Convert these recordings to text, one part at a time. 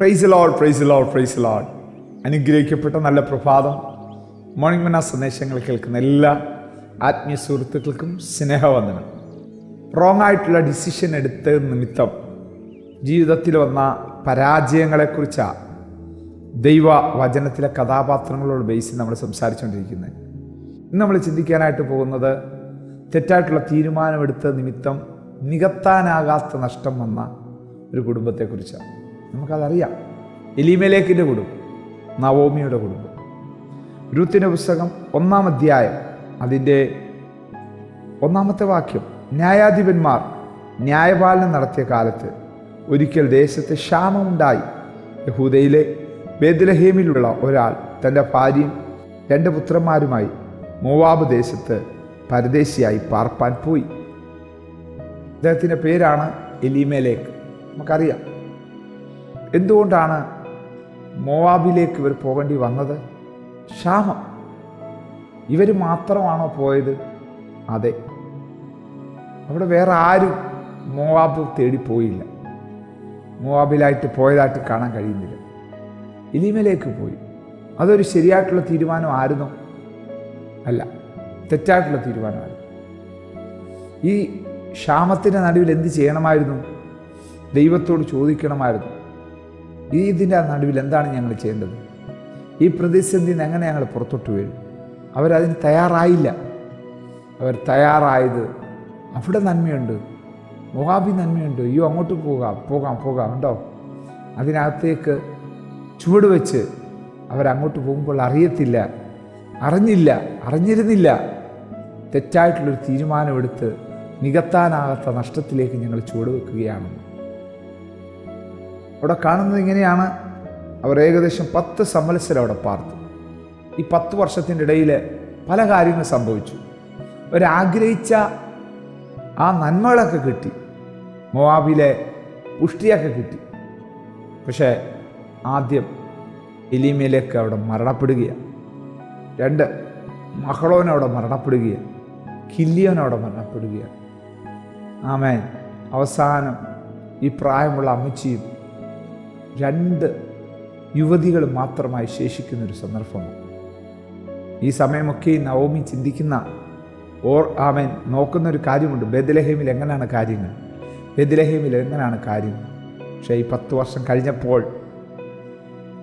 Praise Lord praise Lord praise Lord അനുഗ്രഹിക്കപ്പെട്ട നല്ല പ്രഭാതം. മോർണിംഗ് മന സന്ദേശങ്ങൾ കേൾക്കുന്ന എല്ലാ ആത്മീയ സുഹൃത്തുക്കൾക്കും സ്നേഹവന്ദനം. റോങ് ആയിട്ടുള്ള ഡിസിഷൻ എടുത്ത നിമിത്തം ജീവിതത്തിൽ വന്ന പരാജയങ്ങളെക്കുറിച്ചാണ് ദൈവ വചനത്തിലെ കഥാപാത്രങ്ങളോട് ബേസിൽ നമ്മൾ സംസാരിച്ചുകൊണ്ടിരിക്കുന്നത്. ഇന്ന് നമ്മൾ ചിന്തിക്കാനായിട്ട് പോകുന്നത് തെറ്റായിട്ടുള്ള തീരുമാനമെടുത്ത നിമിത്തം നികത്താനാകാത്ത നഷ്ടം വന്ന ഒരു കുടുംബത്തെക്കുറിച്ചാണ്. നമുക്കതറിയാം. എലിമേലേക്കിന്റെ കുടുംബം നവോമിയുടെ കുടുംബം. രൂത്തിന്റെ പുസ്തകം ഒന്നാം അധ്യായം അതിന്റെ ഒന്നാമത്തെ വാക്യം ന്യായാധിപന്മാർ ന്യായപാലനം നടത്തിയ കാലത്ത് ഒരിക്കൽ ദേശത്ത് ക്ഷാമമുണ്ടായി. യഹൂദയിലെ ബേദ്ലഹേമിലുള്ള ഒരാൾ തന്റെ ഭാര്യയും രണ്ട് പുത്രന്മാരുമായി മോവാബ് ദേശത്ത് പരദേശിയായി പാർപ്പാൻ പോയി. അദ്ദേഹത്തിന്റെ പേരാണ് എലിമേലേക്ക്. നമുക്കറിയാം. എന്തുകൊണ്ടാണ് മോവാബിലേക്ക് ഇവർ പോകേണ്ടി വന്നത്? ക്ഷാമം. ഇവർ മാത്രമാണോ പോയത്? അതെ. അവിടെ വേറെ ആരും മോവാബ് തേടിപ്പോയില്ല മോവാബിലായിട്ട് പോയതായിട്ട് കാണാൻ കഴിയുന്നില്ല. ഇലിമയിലേക്ക് പോയി. അതൊരു ശരിയായിട്ടുള്ള തീരുമാനമായിരുന്നോ അല്ല തെറ്റായിട്ടുള്ള തീരുമാനമായിരുന്നു. ഈ ക്ഷാമത്തിന്റെ നടുവിൽ എന്ത് ചെയ്യണമായിരുന്നു? ദൈവത്തോട് ചോദിക്കണമായിരുന്നു. ഇതിന്റെ നടുവിൽ എന്താണ് ഞങ്ങൾ ചെയ്യേണ്ടത്? ഈ പ്രതിസന്ധിയിൽ നിന്ന് എങ്ങനെ ഞങ്ങൾ പുറത്തോട്ട് വീഴും? അവരതിന് തയ്യാറായില്ല. അവർ തയ്യാറായത് അവിടെ നന്മയുണ്ട്. മൊഹാബി നന്മയുണ്ട്. അയ്യോ അങ്ങോട്ട് പോകാം പോകാം പോകാം ഉണ്ടോ അതിനകത്തേക്ക് ചുവട് വെച്ച് അവരങ്ങോട്ട് പോകുമ്പോൾ അറിയത്തില്ല അറിഞ്ഞില്ല അറിഞ്ഞിരുന്നില്ല. തെറ്റായിട്ടുള്ളൊരു തീരുമാനമെടുത്ത് നികത്താനാകാത്ത നഷ്ടത്തിലേക്ക് ഞങ്ങൾ ചുവടുവെക്കുകയാണെന്ന് അവിടെ കാണുന്നത് ഇങ്ങനെയാണ്. അവർ ഏകദേശം പത്ത് സംവത്സരം അവിടെ പാർത്തു. ഈ പത്ത് വർഷത്തിന്റെ ഇടയിൽ പല കാര്യങ്ങൾ സംഭവിച്ചു. അവരാഗ്രഹിച്ച ആ നന്മകളൊക്കെ കിട്ടി. മൊവാബിലെ പുഷ്ടിയൊക്കെ കിട്ടി. പക്ഷേ ആദ്യം എലിമയിലേക്ക് അവിടെ മരണപ്പെടുകയാണ് രണ്ട് മഹളോൻ അവിടെ മരണപ്പെടുകയാണ് കില്ലിയോൻ അവിടെ മരണപ്പെടുകയാണ് ആമേൻ. അവസാനം ഈ പ്രായമുള്ള അമ്മച്ചിയും രണ്ട് യുവതികൾ മാത്രമായി ശേഷിക്കുന്ന ഒരു സന്ദർഭമാണ് ഈ സമയമൊക്കെ ഈ നവമി ചിന്തിക്കുന്ന ഓർ ആമേൻ നോക്കുന്ന ഒരു കാര്യമുണ്ട്. ബദലഹേമിൽ എങ്ങനെയാണ് കാര്യങ്ങൾ? ബദലഹേമിൽ എങ്ങനെയാണ് കാര്യങ്ങൾ പക്ഷേ ഈ പത്ത് വർഷം കഴിഞ്ഞപ്പോൾ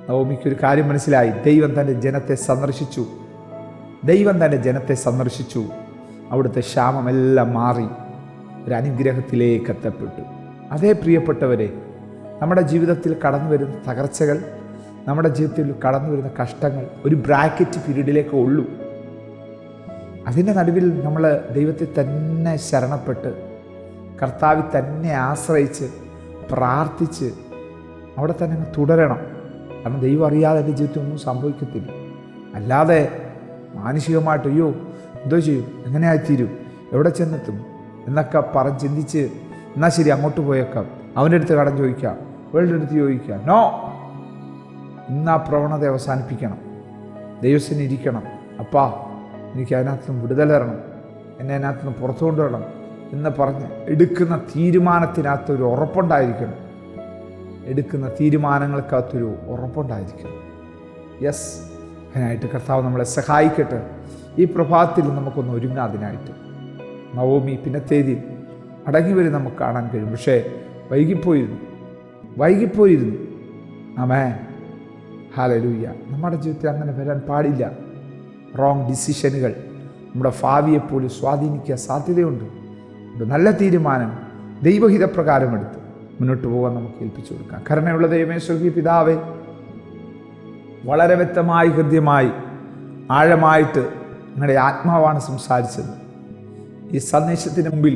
നവമിക്കൊരു കാര്യം മനസ്സിലായി. ദൈവം തന്റെ ജനത്തെ സന്ദർശിച്ചു. ദൈവം തന്റെ ജനത്തെ സന്ദർശിച്ചു. അവിടുത്തെ ക്ഷാമമെല്ലാം മാറി. ഒരു അനുഗ്രഹത്തിലേക്ക് എത്തപ്പെട്ടു. അതേ പ്രിയപ്പെട്ടവരെ നമ്മുടെ ജീവിതത്തിൽ കടന്നു വരുന്ന തകർച്ചകൾ നമ്മുടെ ജീവിതത്തിൽ കടന്നു വരുന്ന കഷ്ടങ്ങൾ ഒരു ബ്രാക്കറ്റ് പീരീഡിലേക്ക് ഉള്ളൂ. അതിന്റെ നടുവിൽ നമ്മൾ ദൈവത്തെ തന്നെ ശരണപ്പെട്ട് കർത്താവിൽ തന്നെ ആശ്രയിച്ച് പ്രാർത്ഥിച്ച് അവിടെ തന്നെ തുടരണം. കാരണം ദൈവം അറിയാതെ എന്റെ ജീവിതത്തിൽ ഒന്നും സംഭവിക്കത്തില്ല. അല്ലാതെ മാനസികമായിട്ട് അയ്യോ എന്തോ ചെയ്യും എങ്ങനെയായിത്തീരും എവിടെ ചെന്നെത്തും എന്നൊക്കെ പറഞ്ഞ് ചിന്തിച്ച് എന്നാൽ ശരി അങ്ങോട്ട് പോയേക്കാം അവന്റെ അടുത്ത് കടം ചോദിക്കാം. ഇവളുടെ ചോദിക്കുക ചോദിക്കാം നോ ഇന്ന് ആ പ്രവണത അവസാനിപ്പിക്കണം. ദൈവസിന് ഇരിക്കണം. അപ്പാ എനിക്ക് അതിനകത്ത് നിന്ന് വിടുതൽ എന്നെ അതിനകത്ത് നിന്ന് പുറത്തു കൊണ്ടുവരണം. എന്ന് പറഞ്ഞ് എടുക്കുന്ന തീരുമാനത്തിനകത്ത് ഒരു ഉറപ്പുണ്ടായിരിക്കണം. എടുക്കുന്ന തീരുമാനങ്ങൾക്കകത്തൊരു ഉറപ്പുണ്ടായിരിക്കണം. യെസ് അതിനായിട്ട് കർത്താവ് നമ്മളെ സഹായിക്കട്ടെ. ഈ പ്രഭാതത്തിൽ നമുക്കൊന്ന് ഒരുങ്ങാം അതിനായിട്ട്. നവോമി പിന്നത്തേതിൽ അടങ്ങി വരും നമുക്ക് കാണാൻ കഴിയും. പക്ഷേ വൈകിപ്പോയിരുന്നു. വൈകിപ്പോയിരുന്നു. ആമേ ഹാലലൂയ്യ നമ്മുടെ ജീവിതത്തിൽ അങ്ങനെ വരാൻ പാടില്ല. റോങ് ഡിസിഷനുകൾ നമ്മുടെ ഭാവിയെപ്പോലും സ്വാധീനിക്കാൻ സാധ്യതയുണ്ട്. നല്ല തീരുമാനം. ദൈവഹിതപ്രകാരം എടുത്ത് മുന്നോട്ട് പോകാൻ നമുക്ക് ഏൽപ്പിച്ചു കൊടുക്കാം. കരുണയുള്ള ദൈവമേ സ്വർഗീയ പിതാവേ വളരെ വ്യക്തമായി ഹൃദ്യമായി ആഴമായിട്ട് നിങ്ങളുടെ ആത്മാവാണ് സംസാരിച്ചത്. ഈ സന്ദേശത്തിന് മുമ്പിൽ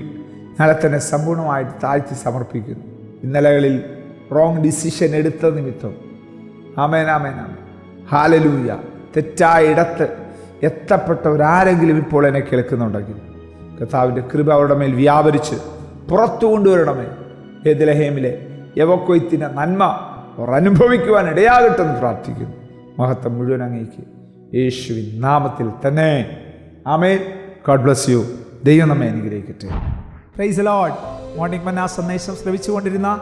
ഞങ്ങളെ തന്നെ സമ്പൂർണമായിട്ട് താഴ്ത്തി സമർപ്പിക്കുന്നു. ഇന്നലകളിൽ റോങ് ഡിസിഷൻ എടുത്ത നിമിത്തം. ആമേൻ ഹാലലൂയ തെറ്റായ ഇടത്ത് എത്തപ്പെട്ടവരാരെങ്കിലും ഇപ്പോൾ എന്നെ കേൾക്കുന്നുണ്ടെങ്കിൽ കർത്താവിന്റെ കൃപ അവരുടെ മേൽ വ്യാപരിച്ച് പുറത്തു കൊണ്ടുവരണമേ. ഏതിലഹേമിലെ യവക്കൊയ്ത്തിന്റെ നന്മ അവർ അനുഭവിക്കുവാൻ ഇടയാകട്ടെന്ന് പ്രാർത്ഥിക്കുന്നു. മഹത്വം മുഴുവൻ അങ്ങേക്ക് യേശുവിൻ നാമത്തിൽ തന്നെ. ആമേൻ. ഗോഡ് ബ്ലസ് യു ദൈവം നമ്മെ അനുഗ്രഹിക്കട്ടെ. പ്രൈസ് ലോഡ് മോർണിംഗ് മന്ന സന്ദേശം ശ്രവിച്ചുകൊണ്ടിരുന്ന